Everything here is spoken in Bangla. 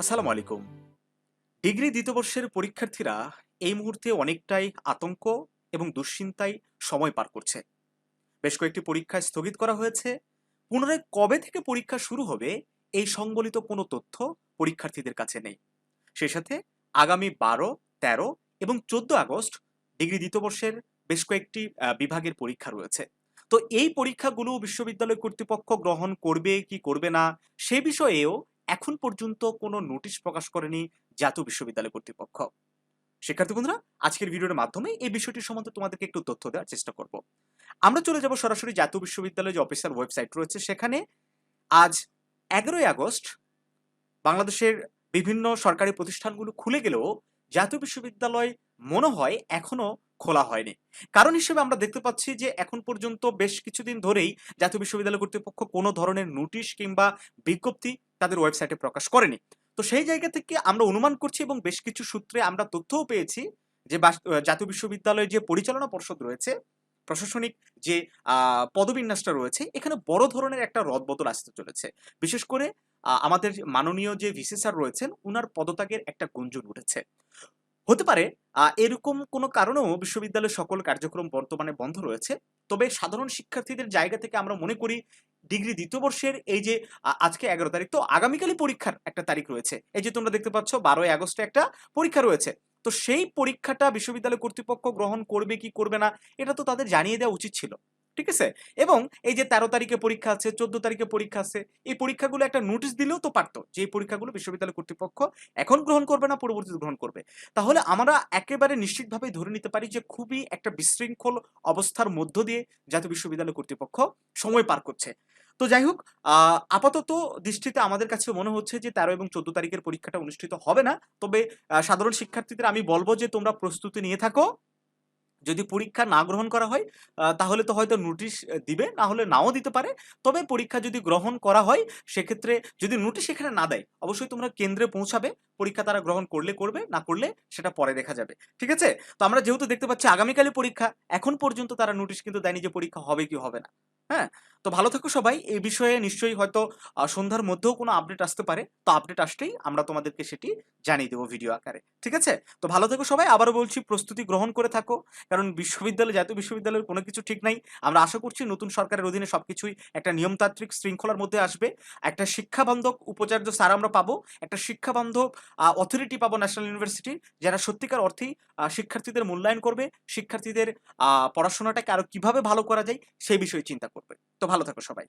আসসালামু আলাইকুম। ডিগ্রি দ্বিতীয় বর্ষের পরীক্ষার্থীরা এই মুহূর্তে অনেকটাই আতঙ্ক এবং দুশ্চিন্তায় সময় পার করছে। বেশ কয়েকটি পরীক্ষা স্থগিত করা হয়েছে। পুনরায় কবে থেকে পরীক্ষা শুরু হবে এই সংবলিত কোনো তথ্য পরীক্ষার্থীদের কাছে নেই। সেই সাথে আগামী বারো, তেরো এবং চোদ্দ আগস্ট ডিগ্রি দ্বিতীয় বর্ষের বেশ কয়েকটি বিভাগের পরীক্ষা রয়েছে। তো এই পরীক্ষাগুলো বিশ্ববিদ্যালয় কর্তৃপক্ষ গ্রহণ করবে কি করবে না সে বিষয়েও এখন পর্যন্ত কোনো নোটিশ প্রকাশ করেনি জাতীয় বিশ্ববিদ্যালয় কর্তৃপক্ষ। শিক্ষার্থী বন্ধুরা, আজকের ভিডিওর মাধ্যমে এই বিষয়টি সম্বন্ধে তোমাদেরকে একটু তথ্য দেওয়ার চেষ্টা করব। আমরা চলে যাব সরাসরি জাতীয় বিশ্ববিদ্যালয় যে অফিসিয়াল ওয়েবসাইট রয়েছে, সেখানে আজ এগারোই আগস্ট বাংলাদেশের বিভিন্ন সরকারি প্রতিষ্ঠানগুলো খুলে গেলেও জাতীয় বিশ্ববিদ্যালয় মনে হয় এখনও খোলা হয়নি। কারণ হিসেবে আমরা দেখতে পাচ্ছি যে এখন পর্যন্ত বেশ কিছুদিন ধরেই জাতীয় বিশ্ববিদ্যালয় কর্তৃপক্ষ কোনো ধরনের নোটিশ কিংবা বিজ্ঞপ্তি তাদের ওয়েবসাইটে প্রকাশ করেনি। তো সেই জায়গা থেকে আমরা অনুমান করছি এবং বেশ কিছু সূত্রে আমরা তথ্যও পেয়েছি যে জাতীয় বিশ্ববিদ্যালয়ের যে পরিচালনা পর্ষদ রয়েছে, প্রশাসনিক যে পদবিন্যাসটা রয়েছে, এখানে বড় ধরনের একটা রদবদল আসতে চলেছে। বিশেষ করে আমাদের মাননীয় যে ভিসি স্যার রয়েছেন, উনার পদত্যাগের একটা গুঞ্জন উঠেছে। হতে পারে এরকম কোনো কারণেও বিশ্ববিদ্যালয়ের সকল কার্যক্রম বর্তমানে বন্ধ রয়েছে, তবে সাধারণ শিক্ষার্থীদের জায়গা থেকে আমরা মনে করি ডিগ্রি দ্বিতীয় বর্ষের এই যে আজকে এগারো তারিখ, তো আগামীকালই পরীক্ষার একটা তারিখ রয়েছে। এই যে তোমরা দেখতে পাচ্ছ, বারোই আগস্টে একটা পরীক্ষা রয়েছে। তো সেই পরীক্ষাটা বিশ্ববিদ্যালয় কর্তৃপক্ষ গ্রহণ করবে কি করবে না, এটা তো তাদের জানিয়ে দেওয়া উচিত ছিল। ঠিক আছে? এবং এই যে তেরো তারিখে পরীক্ষা আছে, চোদ্দ তারিখে পরীক্ষা আছে, এই পরীক্ষাগুলো একটা নোটিশ দিলেও তো পারতো যে, এই পরীক্ষাগুলো বিশ্ববিদ্যালয় কর্তৃপক্ষ এখন গ্রহণ করবে না, পরবর্তীতে গ্রহণ করবে। তাহলে আমরা একেবারে নিশ্চিতভাবে ধরে নিতে পারি যে, খুবই একটা বিশৃঙ্খল অবস্থার মধ্য দিয়ে জাতীয় বিশ্ববিদ্যালয় কর্তৃপক্ষ সময় পার করছে। তো যাই হোক আপাতত দৃষ্টিতে আমাদের কাছে মনে হচ্ছে যে তেরো এবং চোদ্দ তারিখের পরীক্ষাটা অনুষ্ঠিত হবে না। তবে সাধারণ শিক্ষার্থীদের আমি বলব যে তোমরা প্রস্তুতি নিয়ে থাকো। যদি পরীক্ষা না গ্রহণ করা হয় তাহলে তো হয়তো নোটিশ দিবে, না হলে নাও দিতে পারে। তবে পরীক্ষা যদি গ্রহণ করা হয়, সেক্ষেত্রে যদি নোটিশ এখানে না দেয়, অবশ্যই তোমরা কেন্দ্রে পৌঁছাবে। পরীক্ষা তারা গ্রহণ করলে করবে, না করলে সেটা পরে দেখা যাবে। ঠিক আছে? তো আমরা যেহেতু দেখতে পাচ্ছি আগামীকালে পরীক্ষা, এখন পর্যন্ত তারা নোটিশ কিন্তু দেয়নি যে পরীক্ষা হবে কি হবে না। হ্যাঁ? তো ভালো থাকো সবাই। এই বিষয়ে নিশ্চয়ই হয়তো সন্ধ্যার মধ্যেও কোনো আপডেট আসতে পারে। তো আপডেট আসলেই আমরা তোমাদেরকে সেটি জানিয়ে দেবো ভিডিও আকারে। ঠিক আছে? তো ভালো থেকো সবাই। আবারও বলছি, প্রস্তুতি গ্রহণ করে থাকো। কারণ বিশ্ববিদ্যালয়, জাতীয় বিশ্ববিদ্যালয়ের কোনো কিছু ঠিক নাই। আমরা আশা করছি নতুন সরকারের অধীনে সবকিছুই একটা নিয়মতান্ত্রিক শৃঙ্খলার মধ্যে আসবে। একটা শিক্ষাবান্ধব উপাচার্য স্যার আমরা পাবো। একটা শিক্ষাবান্ধব অথরিটি পাবো ন্যাশনাল ইউনিভার্সিটি যারা সত্যিকার অর্থেই শিক্ষার্থীদের মূল্যায়ন করবে। শিক্ষার্থীদের পড়াশোনাটাকে আরও কীভাবে ভালো করা যায়, সেই বিষয়ে চিন্তা করবে। তো ভালো থাকো সবাই।